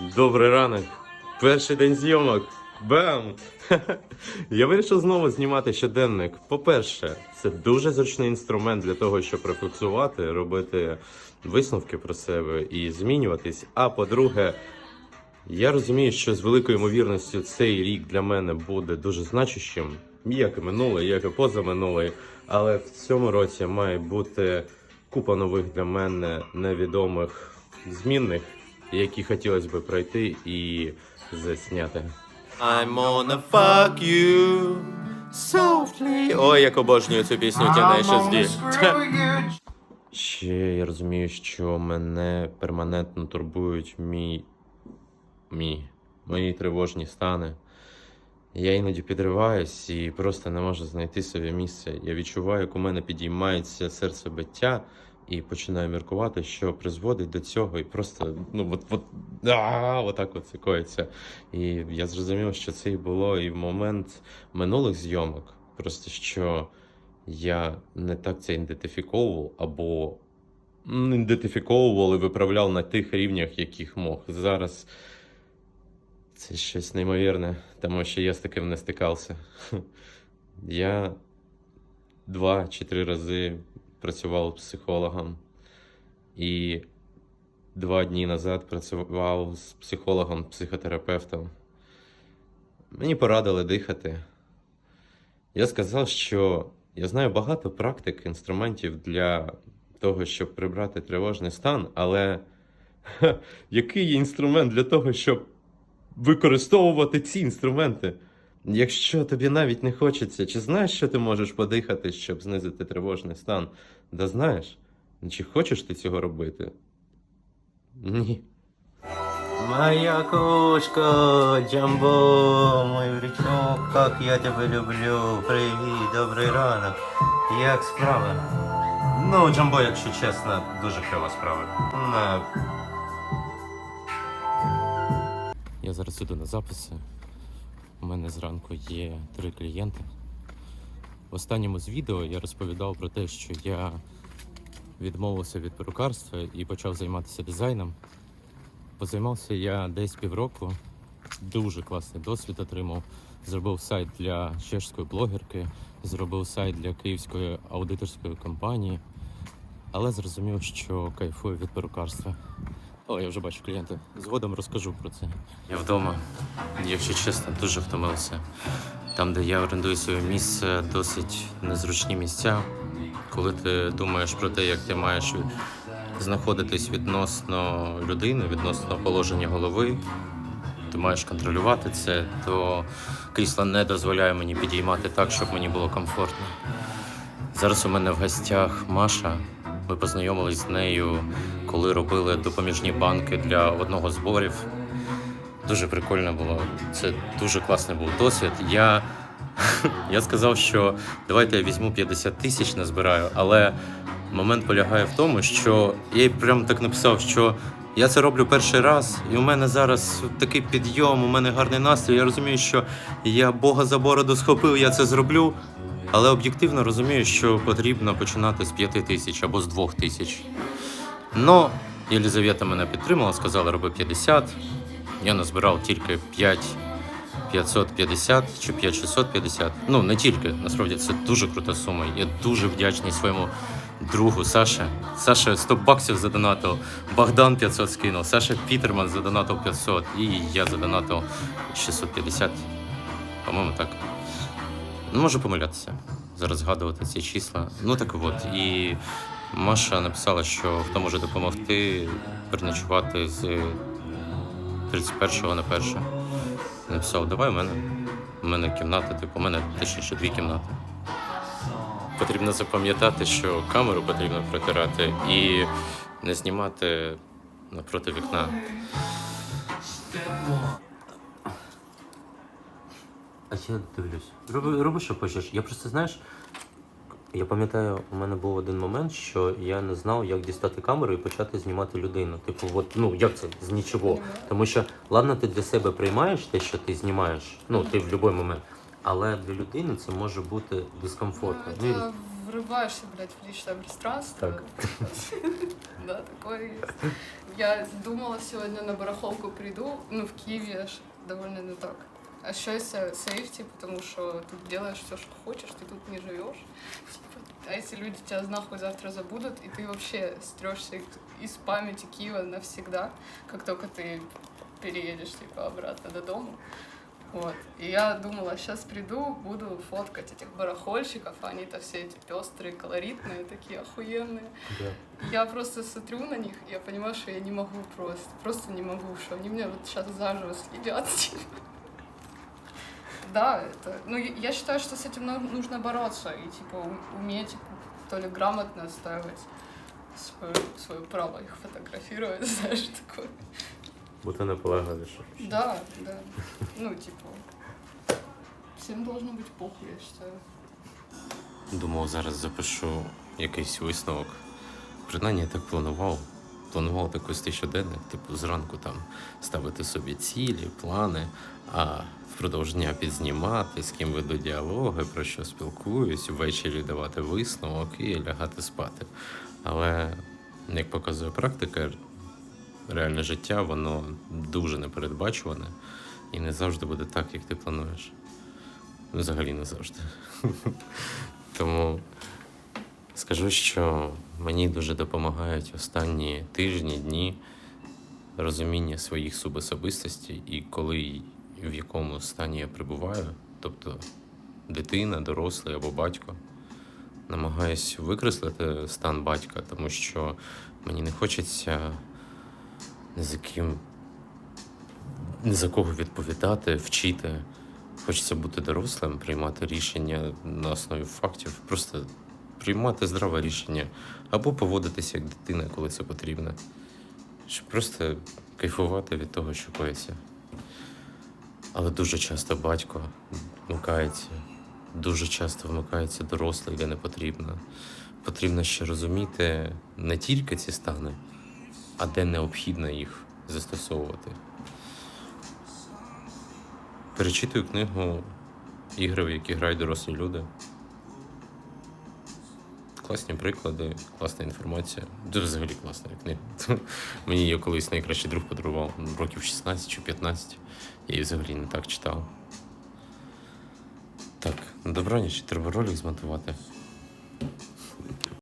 Добрий ранок. Перший день зйомок. Бам! Я вирішив знову знімати щоденник. По-перше, це дуже зручний інструмент для того, щоб рефлексувати, робити висновки про себе і змінюватись. А по-друге, я розумію, що з великою ймовірністю цей рік для мене буде дуже значущим, як і минулий, як і позаминулий. Але в цьому році має бути купа нових для мене невідомих змінних, які хотілося би пройти і засняти. I'm gonna fuck you softly. Ой, як обожнюю цю пісню Тінейшн Ще я розумію, що мене перманентно турбують мій. мій. мої тривожні стани. Я іноді підриваюсь і просто не можу знайти собі місце. Я відчуваю, як у мене підіймається серцебиття і починаю міркувати, що призводить до цього, і просто ну от, от, отак от це коїться. І я зрозумів, що це і було і в момент минулих зйомок. Просто що я не так це ідентифіковував або м, ідентифіковував, але виправляв на тих рівнях, яких мог. Зараз це щось неймовірне, тому що я з таким не стикався. Я два чи три рази працював психологом, і два дні назад працював з психологом-психотерапевтом. Мені порадили дихати. Я сказав, що я знаю багато практик, інструментів для того, щоб прибрати тривожний стан, але ха, який є інструмент для того, щоб використовувати ці інструменти? Якщо тобі навіть не хочеться, чи знаєш, що ти можеш подихати, щоб знизити тривожний стан? Да знаєш, чи хочеш ти цього робити? Ні. Моя кошка, Джамбо, мой врачок, как я тебе люблю. Привіт, добрий ранок. Як справи? Ну, Джамбо, якщо чесно, дуже кльова справа. На... Я зараз іду на записи. Мене зранку є три клієнти. В останньому з відео я розповідав про те, що я відмовився від перукарства і почав займатися дизайном. Позаймався я десь півроку, дуже класний досвід отримав. Зробив сайт для чешської блогерки, зробив сайт для київської аудиторської компанії, але зрозумів, що кайфую від перукарства. О, я вже бачу клієнта. Згодом розкажу про це. Я вдома, якщо чесно, дуже втомився. Там, де я орендую своє місце, досить незручні місця. Коли ти думаєш про те, як ти маєш знаходитись відносно людини, відносно положення голови, ти маєш контролювати це, то крісло не дозволяє мені підіймати так, щоб мені було комфортно. Зараз у мене в гостях Маша. Ми познайомились з нею, коли робили допоміжні банки для одного зборів. Дуже прикольно було. Це дуже класний був досвід. Я, я сказав, що давайте я візьму 50 тисяч назбираю, але момент полягає в тому, що я їй прям так написав, що я це роблю перший раз, і у мене зараз такий підйом, у мене гарний настрій. Я розумію, що я Бога за бороду схопив, я це зроблю. Але об'єктивно розумію, що потрібно починати з 5 тисяч або з 2 тисяч. Ну, Єлізавета мене підтримала, сказала, роби 50. Я назбирав тільки 5 550 чи 5650. Ну, не тільки, насправді це дуже крута сума. Я дуже вдячний своєму другу Саше. Саша 100 баксів задонатив, Богдан 500 скинув, Саша Пітерман задонатив 500 і я задонатив 650. По-моєму, так. Ну, можу помилятися, зараз згадувати ці числа. Ну так от. І Маша написала, що хто може допомогти переночувати з 31 на 1. Написав, давай у мене. У мене кімната, типу, у мене точніше дві кімнати. Потрібно запам'ятати, що камеру потрібно протирати і не знімати напроти вікна. А я дивлюсь. Роби, роби, що хочеш. Я просто знаєш. Я пам'ятаю, у мене був один момент, що я не знав, як дістати камеру і почати знімати людину. Типу, от, ну як це з нічого. Тому що, ладно, ти для себе приймаєш те, що ти знімаєш, ну ти в будь-який момент. Але для людини це може бути дискомфортно. Ну, Это врываешься, блядь, в личное пространство. Так. Да, такое есть. Я думала сегодня на барахолку приду, ну в Киеве аж довольно не так. А э, сейфти, потому что тут делаешь все, что хочешь, ты тут не живешь. А если люди тебя нахуй завтра забудут, и ты вообще стрешься из памяти Киева навсегда, как только ты переедешь типа обратно до дома. Вот. И я думала, сейчас приду, буду фоткать этих барахольщиков, а они-то все эти пестрые, колоритные, такие охуенные. Я просто смотрю на них, я понимаю, что я не могу просто, просто не могу, что они меня вот сейчас заживо следят. типа. Да, это, ну я я считаю, что с этим ну- нужно бороться и типа у- уметь то ли грамотно отстаивать свое, свое право их фотографировать, знаешь, такое. Бути наполегливіше. Да, да. Ну, типа, всем должно быть похуй, я считаю. Думав, зараз запишу якийсь висновок. Принаймні я так планував. Планував так вести щоденник, типу зранку там ставити собі цілі, плани, а впродовж дня підзнімати, з ким веду діалоги, про що спілкуюсь, ввечері давати висновок і лягати спати. Але, як показує практика, реальне життя, воно дуже непередбачуване і не завжди буде так, як ти плануєш. Взагалі не завжди. Тому скажу, що мені дуже допомагають останні тижні, дні розуміння своїх субособистостей і коли в якому стані я перебуваю, тобто дитина, дорослий або батько. Намагаюсь викреслити стан батька, тому що мені не хочеться ні за ким, ні за кого відповідати, вчити. Хочеться бути дорослим, приймати рішення на основі фактів, просто приймати здраве рішення або поводитися як дитина, коли це потрібно. Щоб просто кайфувати від того, що коїться. Але дуже часто батько вмикається, дуже часто вмикається дорослий, де не потрібно. Потрібно ще розуміти не тільки ці стани, а де необхідно їх застосовувати. Перечитую книгу ігри, в які грають дорослі люди. Класні приклади, класна інформація. Дуже взагалі класна книга. Мені її колись найкращий друг подарував років 16 чи 15. Я її взагалі не так читав. Так, добраніч, треба ролик змонтувати.